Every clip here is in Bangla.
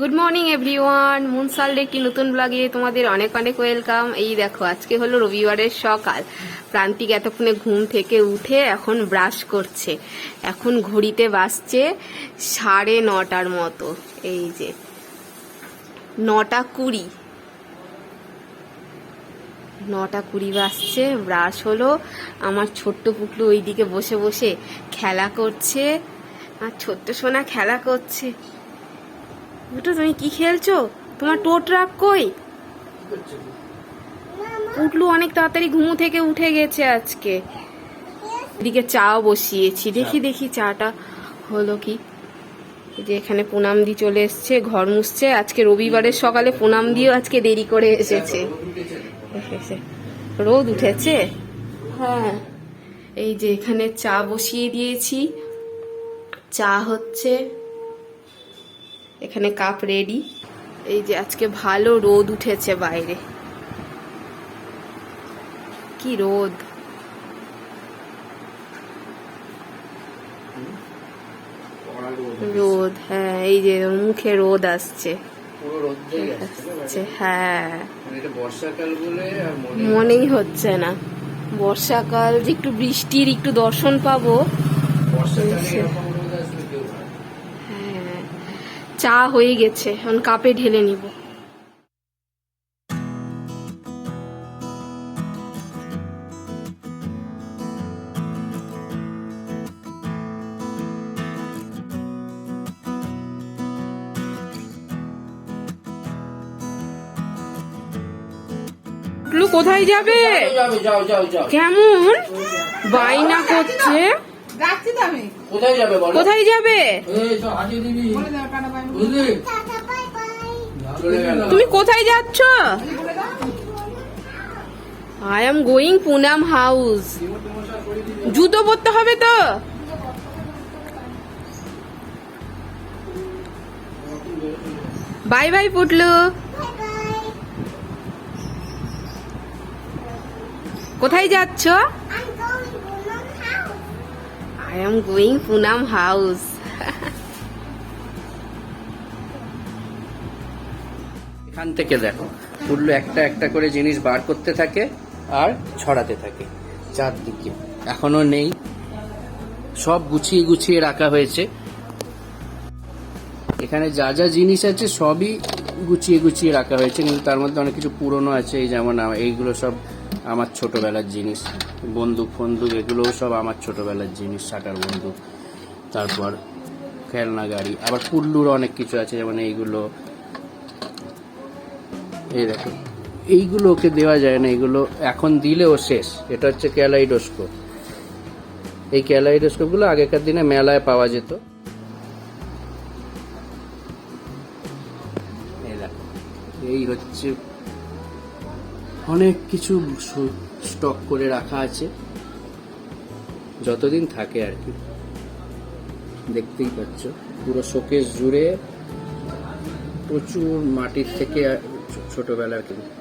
গুড মর্নিং এভরিওয়ান মুনসাল একটি নতুন ব্লগে তোমাদের অনেক অনেক ওয়েলকাম এই দেখো, আজকে হলো রবিবারের সকাল। প্রান্তিক এতক্ষণে ঘুম থেকে উঠে এখন ব্রাশ করছে। এখন ঘড়িতে বাসছে সাড়ে নটার মতো। এই যে, নটা কুড়ি। নটা কুড়ি বাজছে ব্রাশ হলো। আমার ছোট্ট পুটলু ওইদিকে বসে বসে খেলা করছে। আর ছোট্ট সোনা খেলা করছে। বুটু তুমি কি খেলছো? তোমার টোট রাখ কই? পুটলু অনেক তাড়াতাড়ি ঘুমু থেকে উঠে গেছে আজকে। এদিকে চাও বসিয়েছি। দেখি দেখি চাটা হলো কি। যে এখানে পুনাম দি চলে এসছে ঘর মুছছে। আজকে রবিবারের সকালে পুনাম দিও আজকে দেরি করে এসেছে। রোদ উঠেছে? হ্যাঁ। এই যে এখানে চা বসিয়ে দিয়েছি। চা হচ্ছে এখানে কাপ রেডি এই যে আজকে ভালো রোদ উঠেছে বাইরে। কি রোদ। রোদ হ্যাঁ এই যে মুখে রোদ আসছে। হ্যাঁ। মনে মনেই হচ্ছে না। বর্ষাকাল যে একটু বৃষ্টির একটু দর্শন পাবো বর্ষাকালে হচ্ছে। এরকম রোদ আসলে কেউ ভাবে না। হ্যাঁ চা হয়ে গেছে এখন কাপে ঢেলে নিব। কোথায় যাবে? যাও যাও যাও যাও। কেমন? বায়না করছে। রাখছি তো আমি। কোথায় যাবে বলো? কোথায় যাবে? এই তো হাজিয়ে দিবি। বলে দাও টাটা বাই বুঝলি? তুমি কোথায় যাচ্ছ? I am going Poonam house জুতো পরতে হবে তো। Bye bye Putlu. কোথায় যাচ্ছ? I am going Poonam house এখান থেকে দেখো পুরলো একটা একটা করে জিনিস বার করতে থাকে আর ছড়াতে থাকে চারদিকে। এখনও নেই। সব গুছিয়ে গুছিয়ে রাখা হয়েছে। এখানে যা যা জিনিস আছে সবই গুছিয়ে গুছিয়ে রাখা হয়েছে, কিন্তু তার মধ্যে অনেক কিছু পুরনো আছে, এই যেমন এইগুলো সব আমার ছোটোবেলার জিনিস, বন্দুক, ফন্দুক এগুলোও সব আমার ছোটোবেলার জিনিস শাটার বন্দুক, তারপর খেলনা, গাড়ি, আবার কুল্লুর অনেক কিছু আছে, যেমন এইগুলো। এই দেখো, এইগুলো ওকে দেওয়া যায় না, এগুলো এখন দিলেও শেষ। এটা হচ্ছে ক্যালাইডোস্কোপ। এই ক্যালাইডোস্কোপগুলো আগেকার দিনে মেলায় পাওয়া যেত। এই হচ্ছে অনেক কিছু স্টক করে রাখা আছে। যতদিন থাকে আর কি। দেখতেই পাচ্ছ, পুরো শোকেস জুড়ে প্রচুর মাটির থেকে ছোটবেলার কিন্তু।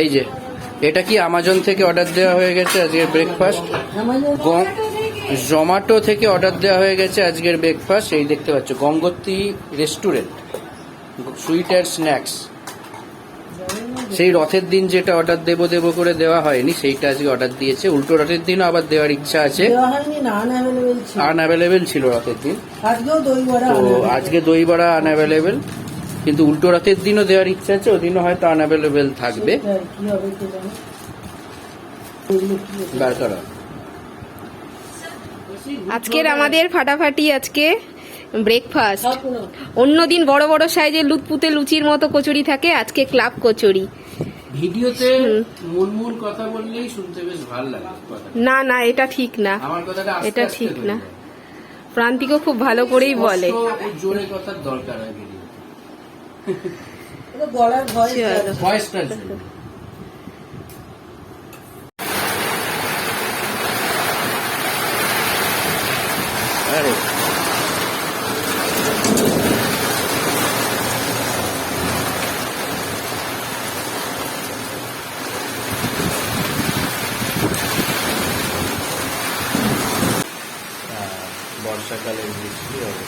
এই যে এটা কি আমাজন থেকে অর্ডার দেওয়া হয়ে গেছে আজকের ব্রেকফাস্ট জোম্যাটো থেকে অর্ডার দেওয়া হয়ে গেছে আজকের ব্রেকফাস্ট এই দেখতে পাচ্ছ Gangotri restaurant sweet and snacks সেই রথের দিন যেটা অর্ডার দেবো দেবো করে দেওয়া হয়নি সেইটা আজকে অর্ডার দিয়েছে। উল্টো রথের দিনও আবার দেওয়ার ইচ্ছা আছে। আনঅ্যাভেলেবেল ছিল। রথের দিন। তো আজকে দই বড়া আনঅ্যাভেলেবেল কিন্তু উল্টো রথের দিনও দেওয়ার ইচ্ছা আছে ওদিনও হয়তো আনঅ্যাভেলেবেল থাকবে। কি হবে কে জানে বার করো আজকের আমাদের ফাটাফাটি আজকে ব্রেকফাস্ট অন্যদিন বড় বড় সাইজের লুতপুতে লুচির মতো কচুরি থাকে আজকে ক্লাব কচুরি। ভিডিওতে মুনমুন কথা বললেই শুনতে বেশ ভালো লাগে না না এটা ঠিক না। আমার কথাটা এটা ঠিক না। প্রান্তিকও খুব ভালো করেই বলে। জোরে কথার দরকার হয় ওটা ভয় আরে। হ্যাঁ, বর্ষাকালের বৃষ্টি হবে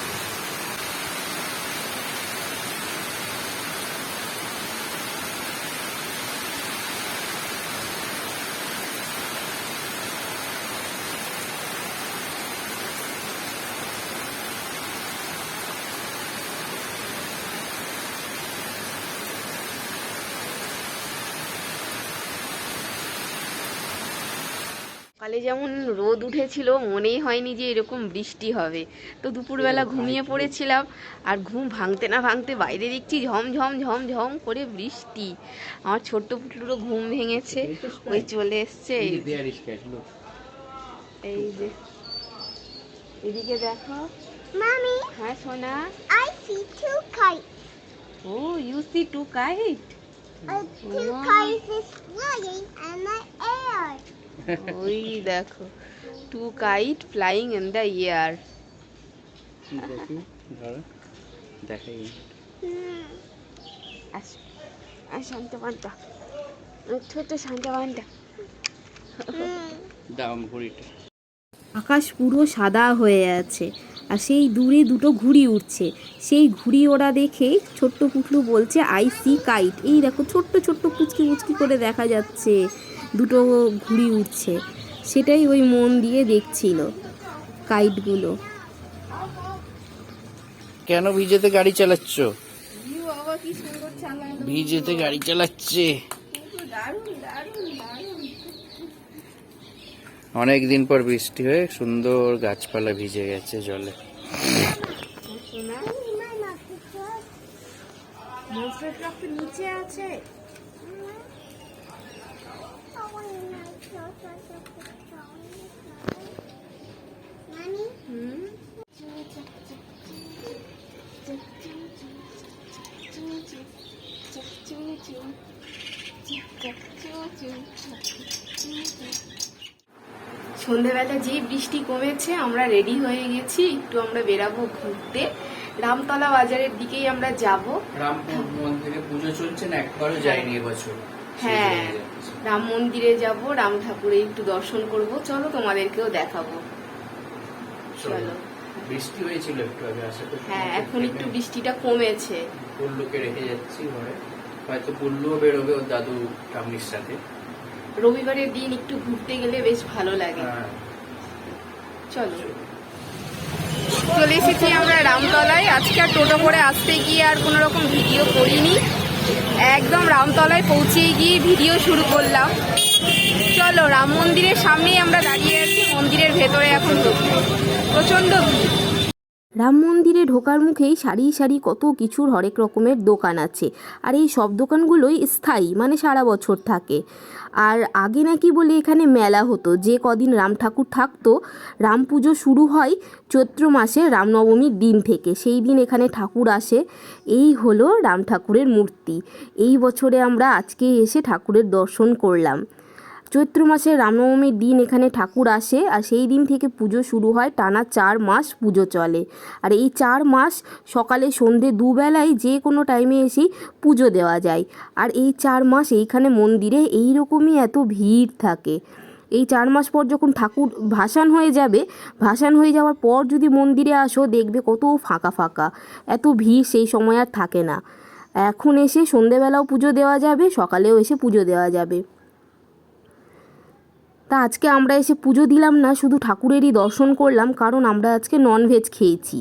সকালে যেমন রোদ উঠেছিল মনেই হয়নি যে এরকম বৃষ্টি হবে। তো দুপুরবেলা ঘুমিয়ে পড়েছিলাম আর ঘুম ভাঙতে না ভাঙতে বাইরে দেখছি ঝমঝম ঝমঝম করে বৃষ্টি। আমার ছোট্ট পুটলুরও ঘুম ভেঙেছে ওই চলে এসছে। এই যে, এদিকে দেখো। Mommy, হ্যাঁ সোনা। I see two kites. Oh you see two kite Uh, two Wow. kites is flying in the air. ওই দেখো two kite flying in the air দেখি? ধরো দেখাই. আস আস শান্ত পান্তা ছোট শান্ত পান্তা Hmm. দাম ঘড়িটা আকাশ পুরো সাদা হয়ে আছে আর সেই দূরে দুটো ঘুড়ি উঠছে সেই ঘুড়ি ওরা দেখে ছোট্ট পুটলু বলছে আই সি কাইট। এই দেখো ছোট্ট ছোট্ট পুচকি পুচকি করে দেখা যাচ্ছে। দুটো ঘুড়ি উঠছে সেটাই ওই মন দিয়ে দেখছিল কাইটগুলো। কেন ভিজেতে গাড়ি চালাচ্ছ? ভিজেতে গাড়ি চালাচ্ছে। অনেক দিন পর বৃষ্টি হয়ে সুন্দর গাছপালা ভিজে গেছে জলে। নিচে আছে Mommy, সন্ধেবেলা যে বৃষ্টি কমেছে, আমরা রেডি হয়ে গেছি। একটু আমরা বেরাবো ঘুরতে। রামতলা বাজারের দিকেই আমরা যাব। রামপুর মন্দিরে পুজো চলছে না? একবারও যায়নি এবছর। হ্যাঁ রাম মন্দিরে যাব রাম ঠাকুরে একটু দর্শন করব। চলো তোমাদেরকেও দেখাবো। চলো। বৃষ্টি হয়েছিল একটু আগে আশা করি হ্যাঁ এখন একটু বৃষ্টিটা কমেছে। পুল্লুকে রেখে যাচ্ছি ঘরে। হয়তো পুল্লুও বেরোবে ওর দাদু ঠাম্মির সাথে। রবিবারের দিন একটু ঘুরতে গেলে বেশ ভালো লাগে। হ্যাঁ, চলো। চলে এসেছি আমরা রামতলায়। আজকে আর টোটো করে আসতে গিয়ে আর কোনো রকম ভিডিও করিনি। একদম রামতলায় পৌঁছে গিয়ে ভিডিও শুরু করলাম। চলো রাম মন্দিরের সামনেই আমরা দাঁড়িয়ে আছি, মন্দিরের ভেতরে এখন প্রচণ্ড ভিড়। রাম মন্দিরে ঢোকার মুখেই সারি সারি কত কিছুর হরেক রকমের দোকান আছে। আর এই সব দোকানগুলোই স্থায়ী মানে সারা বছর থাকে। আর আগে নাকি বলে এখানে মেলা হতো, যে কদিন রাম ঠাকুর থাকতো, রাম পুজো শুরু হয় চৈত্র মাসে রামনবমীর দিন থেকে। সেই দিন এখানে ঠাকুর আসে। এই হলো রাম ঠাকুরের মূর্তি। এই বছরে আমরা আজকে এসে ঠাকুরের দর্শন করলাম। চৈত্র মাসের রামনবমীর দিন এখানে ঠাকুর আসে আর সেই দিন থেকে পুজো শুরু হয় টানা চার মাস পুজো চলে। আর এই চার মাস সকালে সন্ধে দুবেলায় যে কোনো টাইমে এসেই পুজো দেওয়া যায়। আর এই চার মাস এইখানে মন্দিরে এই রকমই এত ভিড় থাকে। এই চার মাস পর যখন ঠাকুর ভাসান হয়ে যাবে, ভাসান হয়ে যাওয়ার পর যদি মন্দিরে আসো দেখবে কত ফাঁকা ফাঁকা, এত ভিড় সেই সময় আর থাকে না। এখন এসে সন্ধেবেলাও পুজো দেওয়া যাবে, সকালেও এসে পুজো দেওয়া যাবে। তা আজকে আমরা এসে পুজো দিলাম না, শুধু ঠাকুরেরই দর্শন করলাম, কারণ আমরা আজকে ননভেজ খেয়েছি।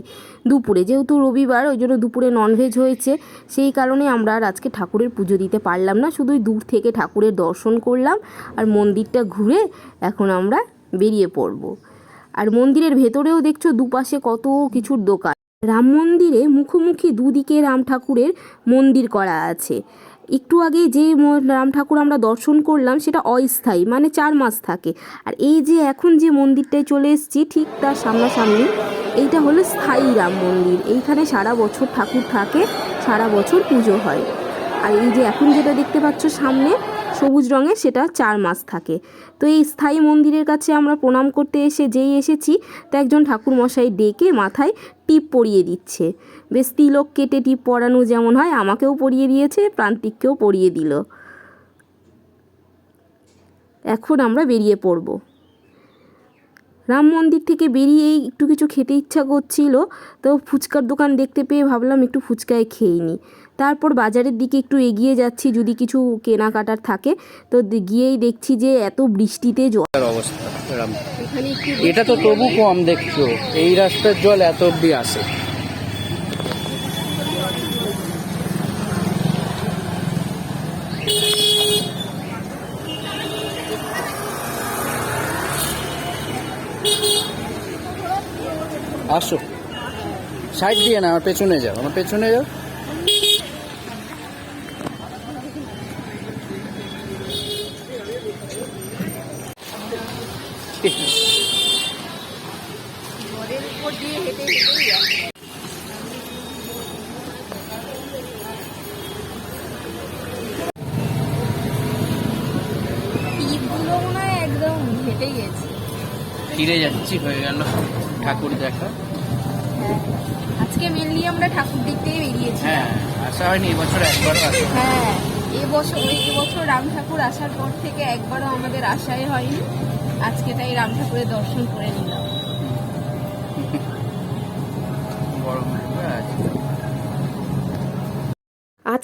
দুপুরে যেহেতু রবিবার, ওই জন্য দুপুরে ননভেজ হয়েছে, সেই কারণে আমরা আর আজকে ঠাকুরের পুজো দিতে পারলাম না, শুধুই দূর থেকে ঠাকুরের দর্শন করলাম, আর মন্দিরটা ঘুরে এখন আমরা বেরিয়ে পড়ব। আর মন্দিরের ভেতরেও দেখছ দুপাশে কত কিছুর দোকান। রাম মন্দিরে মুখোমুখি দুদিকে রাম ঠাকুরের মন্দির করা আছে। একটু আগে যে রাম ঠাকুর আমরা দর্শন করলাম, সেটা অস্থায়ী মানে চার মাস থাকে। আর এই যে এখন যে মন্দিরটায় চলে এসেছি, ঠিক তার সামনাসামনি এইটা হলো স্থায়ী রাম মন্দির। এইখানে সারা বছর ঠাকুর থাকে, সারা বছর পুজো হয়। আর এই যে এখন যেটা দেখতে পাচ্ছ সামনে সবুজ রঙের সেটা চার মাস থাকে। তো এই স্থায়ী মন্দিরের কাছে আমরা প্রণাম করতে এসে যেই এসেছি, তো একজন ঠাকুর মশাই ডেকে মাথায় টিপ পরিয়ে দিচ্ছে। বেশ তিলক কেটে টিপ পরানো যেমন হয়, আমাকেও পরিয়ে দিয়েছে, প্রান্তিককেও পরিয়ে দিল। এখন আমরা বেরিয়ে পড়ব। রাম মন্দির থেকে বেরিয়েই একটু কিছু খেতে ইচ্ছা করছিল, তো ফুচকার দোকান দেখতে পেয়ে ভাবলাম একটু ফুচকায় খেয়ে নিই তারপর বাজারের দিকে একটু এগিয়ে যাচ্ছি যদি কিছু কেনাকাটার থাকে। তো গিয়েই দেখছি যে এত বৃষ্টিতে জল অবস্থা এরম। এখানে একটু এটা তো তবু কম দেখছ এই রাস্তার জল এত অব্দি আসে। আসো। সাইড দিয়ে না আমার পেছনে যাও আমার পেছনে যাও। ফিরে যাচ্ছি হয়ে গেল ঠাকুর দেখা। আজকে মেনলি আমরা ঠাকুর দেখতেই বেরিয়েছি। হ্যাঁ আসা হয়নি এবছর একবারও আসা। হ্যাঁ এবছর ওই এবছর রাম ঠাকুর আসার পর থেকে একবারও আমাদের আশাই হয়নি। আজকে তাই রাম ঠাকুরের দর্শন করে নিলাম।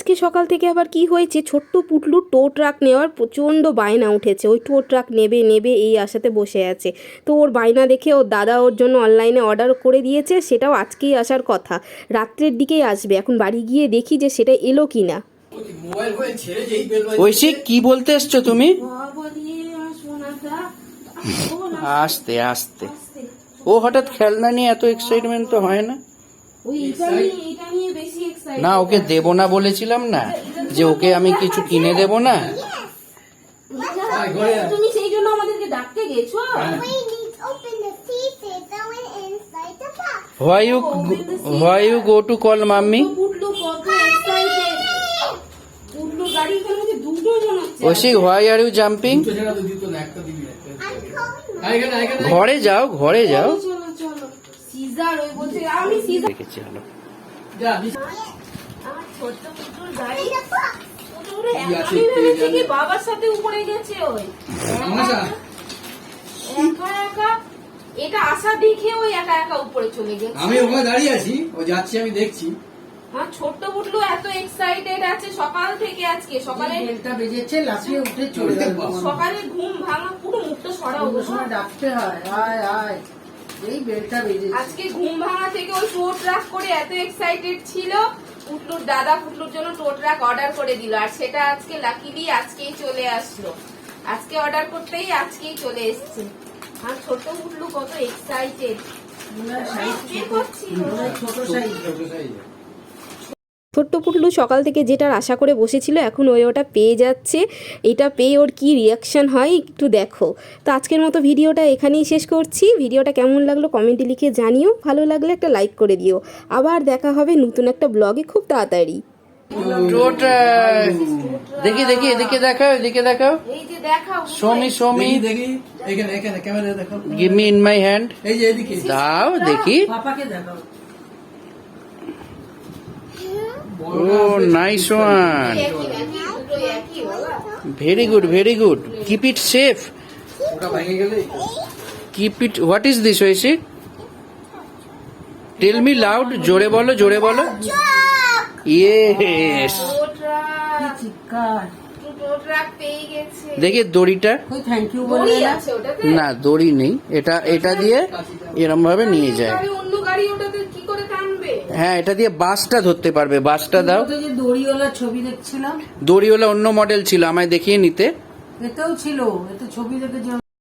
আজকে সকাল থেকে আবার কি হয়েছে? ছোট্ট পুটলু টো ট্রাক নেওয়ার প্রচণ্ড বায়না উঠেছে। ওই টো ট্রাক নেবে নেবে এই আশাতে বসে আছে। তো ওর বায়না দেখে ওর দাদা ওর জন্য অনলাইনে অর্ডার করে দিয়েছে সেটাও আজকেই আসার কথা। রাত্রের দিকেই আসবে। এখন বাড়ি গিয়ে দেখি যে সেটা এলো কি না ঐশী কি বলতে এসছো তুমি? আস্তে আস্তে। ও হঠাৎ খেলনা নিয়ে এত এক্সাইটমেন্ট তো হয় না? না ওকে দেব না বলেছিলাম না যে ওকে আমি কিছু কিনে দেব না? তুমি সেই জন্য আমাদেরকে ডাকতে গেছো? ঘরে যাও ঘরে যাও। সিজার ওই বলছে আমি সিজার দেখেছি হলো আমি বাবার সাথে উপরে গেছে ওই। একা একা এটা আসা দেখে ওই একা একা উপরে চলে গেছে। আমি ওখানে দাঁড়িয়ে আছি ও যাচ্ছে আমি দেখছি। আমার ছোট্ট পুটলু এত এক্সাইটেড আছে সকাল থেকে আজকে। সকালে বেলটা বেজেছে লাফিয়ে উঠে চলে সকালে ঘুম ভাঙা পুরো মুখটা সরাও ওই ডাকতে হয় আয় আয়। এই বেলটা বেজে আজকে ঘুম ভাঙা থেকে ওই টোট ট্রাক করে এত এক্সাইটেড ছিল পুটলুর দাদা পুটলুর জন্য টোট ট্রাক অর্ডার করে দিল আর সেটা আজকে লাকিলি আজকেই চলে আসলো। আজকে অর্ডার করতেই আজকেই চলে এসছে। আর ছোট পুটলু কত এক্সাইটেড ছোট। সাইজ ছোট সাইজ ছোট্ট পুটলু সকাল থেকে যেটার আশা করে বসেছিল এখন ওই ওটা পেয়ে যাচ্ছে। এটা পেয়ে ওর কি রিয়াকশন হয় একটু দেখো। তো আজকের মতো ভিডিওটা এখানেই শেষ করছি। ভিডিওটা কেমন লাগল কমেন্টে লিখে জানিও। ভালো লাগলে একটা লাইক করে দিও। আবার দেখা হবে নতুন একটা ব্লগে খুব তাড়াতাড়ি। দেখি দেখি এদিকে দেখাও এদিকে দেখাও। এই যে সমি সমি। দেখি দেখি এখানে এখানে ক্যামেরা দেখো give me in my hand এই যে এদিকে। দাও দেখি। পাপাকে দেখাও ও নাইস ওয়ান একই নাকি দুটোই একই বলা very good very good keep it safe ওটা ভেঙে গেলে keep it what is this Aishi tell me loud জোরে বলো জোরে বলো। ইয়েস দেখি দড়িটা। না দড়ি নেই। এটা এটা দিয়ে এরম ভাবে নিয়ে যায়। অন্য গাড়ি হ্যাঁ এটা দিয়ে বাসটা ধরতে পারবে বাসটা দাও। দড়িওয়ালা ছবি দেখছিলাম। দড়িওয়ালা অন্য মডেল ছিল আমায় দেখিয়ে নিতে। এটাও ছিল এতে ছবি দেখেছি